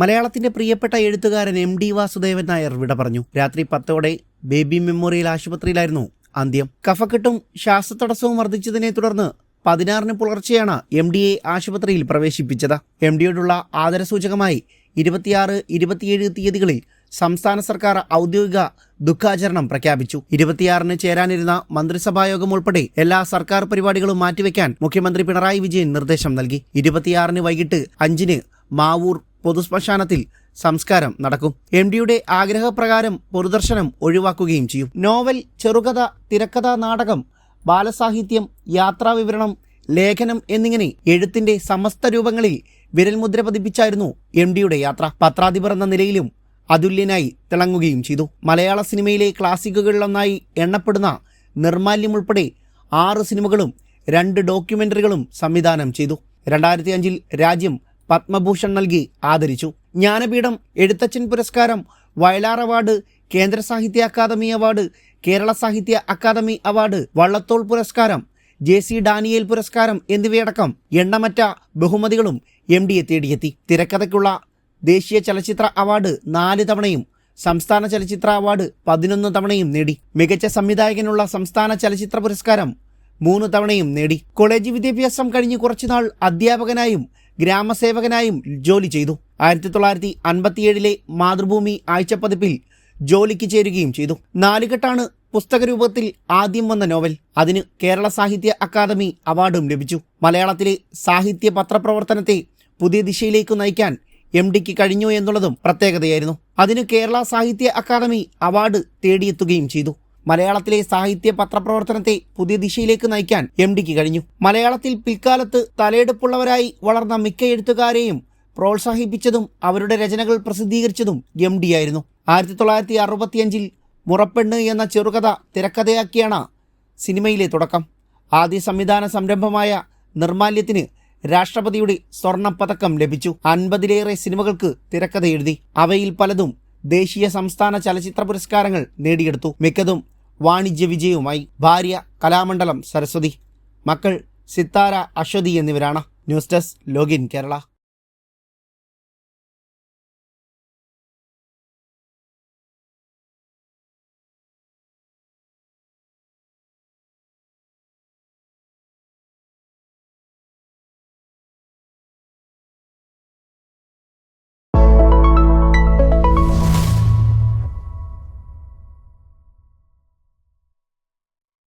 മലയാളത്തിന്റെ പ്രിയപ്പെട്ട എഴുത്തുകാരൻ എം ഡി വാസുദേവൻ നായർ വിട പറഞ്ഞു. രാത്രി പത്തോടെ ബേബി മെമ്മോറിയൽ ആശുപത്രിയിലായിരുന്നു അന്ത്യം. കഫക്കെട്ടും ശ്വാസതടസ്സവും വർദ്ധിച്ചതിനെ തുടർന്ന് പതിനാറിന് പുലർച്ചെയാണ് എം ഡിയെ ആശുപത്രിയിൽ പ്രവേശിപ്പിച്ചത്. എം ഡിയോടുള്ള ആദരസൂചകമായി ഇരുപത്തിയാറ് ഇരുപത്തിയേഴ് തീയതികളിൽ സംസ്ഥാന സർക്കാർ ഔദ്യോഗിക ദുഃഖാചരണം പ്രഖ്യാപിച്ചു. ഇരുപത്തിയാറിന് ചേരാനിരുന്ന മന്ത്രിസഭായോഗം ഉൾപ്പെടെ എല്ലാ സർക്കാർ പരിപാടികളും മാറ്റിവെക്കാൻ മുഖ്യമന്ത്രി പിണറായി വിജയൻ നിർദ്ദേശം നൽകി. ഇരുപത്തിയാറിന് വൈകിട്ട് അഞ്ചിന് മാവൂർ പൊതുശ്മശാനത്തിൽ സംസ്കാരം നടക്കും. എം ഡിയുടെ ആഗ്രഹപ്രകാരം പൊതുദർശനം ഒഴിവാക്കുകയും ചെയ്യും. നോവൽ ചെറുകഥ തിരക്കഥ നാടകം ബാലസാഹിത്യം യാത്രാവിവരണം ലേഖനം എന്നിങ്ങനെ എഴുത്തിന്റെ സമസ്ത രൂപങ്ങളിൽ വിരൽമുദ്ര പതിപ്പിച്ചായിരുന്നു എം ഡിയുടെ യാത്ര. പത്രാധിപർ എന്ന നിലയിലും അതുല്യനായി തിളങ്ങുകയും ചെയ്തു. മലയാള സിനിമയിലെ ക്ലാസിക്കുകളിലൊന്നായി എണ്ണപ്പെടുന്ന നിർമാല്യം ഉൾപ്പെടെ ആറ് സിനിമകളും രണ്ട് ഡോക്യുമെന്ററികളും സംവിധാനം ചെയ്തു. രണ്ടായിരത്തി അഞ്ചിൽ രാജ്യം പത്മഭൂഷൺ നൽകി ആദരിച്ചു. ജ്ഞാനപീഠം എഴുത്തച്ഛൻ പുരസ്കാരം വയലാർ അവാർഡ് കേന്ദ്ര സാഹിത്യ അക്കാദമി അവാർഡ് കേരള സാഹിത്യ അക്കാദമി അവാർഡ് വള്ളത്തോൾ പുരസ്കാരം ജെ സി ഡാനിയേൽ പുരസ്കാരം എന്നിവയടക്കം എണ്ണമറ്റ ബഹുമതികളും എം ഡിയെ തേടിയെത്തി. തിരക്കഥയ്ക്കുള്ള ദേശീയ ചലച്ചിത്ര അവാർഡ് നാല് തവണയും സംസ്ഥാന ചലച്ചിത്ര അവാർഡ് പതിനൊന്ന് തവണയും നേടി. മികച്ച സംവിധായകനുള്ള സംസ്ഥാന ചലച്ചിത്ര പുരസ്കാരം മൂന്ന് തവണയും നേടി. കോളേജ് വിദ്യാഭ്യാസം കഴിഞ്ഞ് കുറച്ചുനാൾ അധ്യാപകനായും ഗ്രാമസേവകനായും ജോലി ചെയ്തു. ആയിരത്തി തൊള്ളായിരത്തി അൻപത്തിയേഴിലെ മാതൃഭൂമി ആഴ്ചപ്പതിപ്പിൽ ജോലിക്ക് ചേരുകയും ചെയ്തു. നാലുകെട്ടാണ് പുസ്തക രൂപത്തിൽ ആദ്യം വന്ന നോവൽ. അതിന് കേരള സാഹിത്യ അക്കാദമി അവാർഡും ലഭിച്ചു. മലയാളത്തിലെ സാഹിത്യ പത്രപ്രവർത്തനത്തെ പുതിയ ദിശയിലേക്ക് നയിക്കാൻ എം ഡിക്ക് കഴിഞ്ഞു എന്നുള്ളതും പ്രത്യേകതയായിരുന്നു. അതിന് കേരള സാഹിത്യ അക്കാദമി അവാർഡ് തേടിയെത്തുകയും ചെയ്തു. മലയാളത്തിലെ സാഹിത്യ പത്രപ്രവർത്തനത്തെ പുതിയ ദിശയിലേക്ക് നയിക്കാൻ എം ഡിക്ക് കഴിഞ്ഞു. മലയാളത്തിൽ പിൽക്കാലത്ത് തലയെടുപ്പുള്ളവരായി വളർന്ന മിക്ക എഴുത്തുകാരെയും പ്രോത്സാഹിപ്പിച്ചതും അവരുടെ രചനകൾ പ്രസിദ്ധീകരിച്ചതും എം ഡി ആയിരുന്നു. ആയിരത്തി തൊള്ളായിരത്തി അറുപത്തിയഞ്ചിൽ മുറപ്പെണ്ണ് എന്ന ചെറുകഥ തിരക്കഥയാക്കിയാണ് സിനിമയിലെ തുടക്കം. ആദ്യ സംവിധാന സംരംഭമായ നിർമാല്യത്തിന് രാഷ്ട്രപതിയുടെ സ്വർണ പതക്കം ലഭിച്ചു. അൻപതിലേറെ സിനിമകൾക്ക് തിരക്കഥ എഴുതി അവയിൽ പലതും ദേശീയ സംസ്ഥാന ചലച്ചിത്ര പുരസ്കാരങ്ങൾ നേടിയെടുത്തു. മിക്കതും വാണിജ്യ വിജയവുമായി ഭാര്യ കലാമണ്ഡലം സരസ്വതി മക്കൾ സിത്താര അശ്വതി എന്നിവരാണ്. News desk login Kerala.